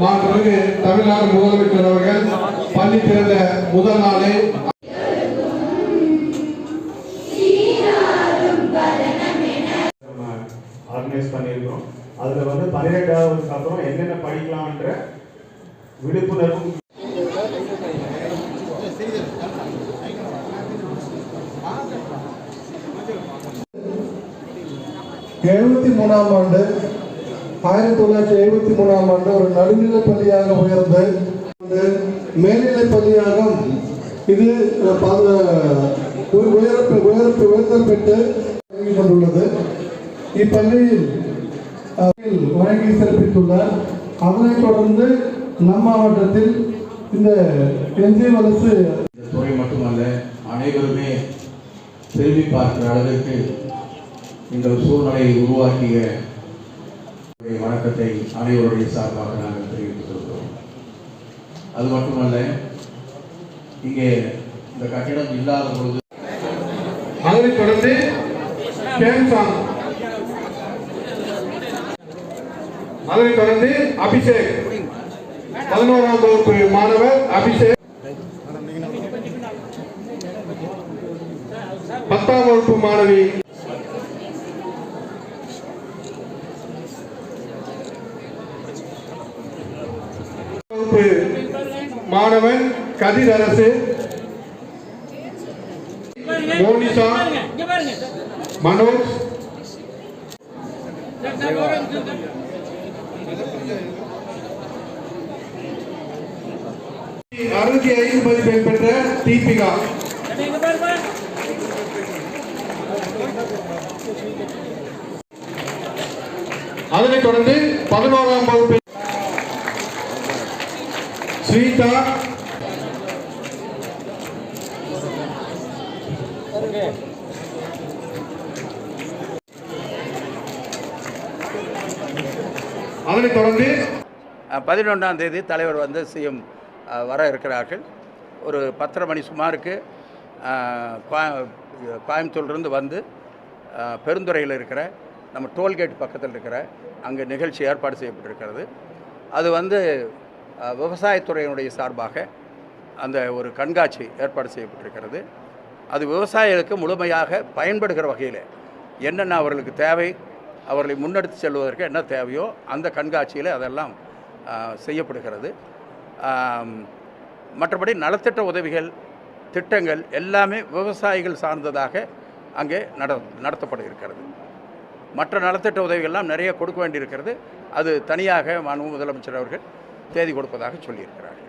மாண்புமிகு தமிழ்நாடு முதலமைச்சர் அவர்கள் பள்ளி திறந்த முதல் நாளே. நம்ம ஆர்கனைஸ் பண்ணியிருக்கோம் அதில் வந்து பன்னிரெண்டாவதுக்கு அப்புறம் என்னென்ன படிக்கலாம்ன்ற விழிப்புணர்வும் எழுபத்தி மூணாம் ஆண்டு ஆயிரத்தி தொள்ளாயிரத்தி எழுபத்தி மூணாம் ஆண்டு ஒரு நடுநிலைப் பள்ளியாக உயர்ந்து மேல்நிலை மேல்நிலைப் பள்ளியாக இது பல உ- உயர்ப்பு உயர்ப்பு உயர்த்தம் பெற்று கொண்டுள்ளது. இப்பள்ளியில் வழங்கி சிறப்பித்துள்ளார். அதனைத் தொடர்ந்து நம் மாவட்டத்தில் இந்த எஞ்சி அரசு இந்த துறை மட்டுமல்ல அனைவருமே திரும்பி பார்க்கிற அளவிற்கு இந்த சூழ்நிலையை உருவாக்கிய வணக்கத்தை அனைவருடைய சார்பாக நாங்கள் தெரிவித்துக் கொள்கிறோம். அது மட்டுமல்ல இங்கே இந்த கட்டிடம் இல்லாத பொழுது அதனைத் தொடர்ந்து அதனைத் தொடர்ந்து அபிஷேக் பதினோராம் வகுப்பு மாணவர் அபிஷேக் பத்தாம் வகுப்பு மாணவி வகுப்பு மாணவன் கதிர் அரசு. மோனிஷா. மனோஜ். அறுபத்தி ஐந்து மதிப்பெண் பெற்ற தீபிகா. அதனைத் தொடர்ந்து பதினோராம் வகுப்பு ஸ்வீதா அதனைத் தொடர்ந்து பதினொன்றாம் தேதி தலைவர் வந்து சிஎம் வர இருக்கிறார்கள். ஒரு பத்தரை மணி சுமாருக்கு கோயம்புத்தூர்லேருந்து வந்து பெருந்துறையில் இருக்கிற நம்ம டோல்கேட் பக்கத்தில் இருக்கிற அங்கே நிகழ்ச்சி ஏற்பாடு செய்யப்பட்டிருக்கிறது. அது வந்து விவசாயத்துறையினுடைய சார்பாக அந்த ஒரு கண்காட்சி ஏற்பாடு செய்யப்பட்டிருக்கிறது. அது விவசாயிகளுக்கு முழுமையாக பயன்படுகிற வகையில் என்னென்ன அவர்களுக்கு தேவை அவர்களை முன்னெடுத்து செல்வதற்கு என்ன தேவையோ அந்த கண்காட்சியில் அதெல்லாம் செய்யப்படுகிறது. மற்றபடி நலத்திட்ட உதவிகள் திட்டங்கள் எல்லாமே விவசாயிகள் சார்ந்ததாக அங்கே நட நடத்தப்பட இருக்கிறது மற்ற நலத்திட்ட உதவிகள்லாம் நிறைய கொடுக்க வேண்டியிருக்கிறது. அது தனியாக மாண்பு முதலமைச்சர் அவர்கள் தேதி கொடுப்பதாக சொல்லியிருக்கிறார்கள்.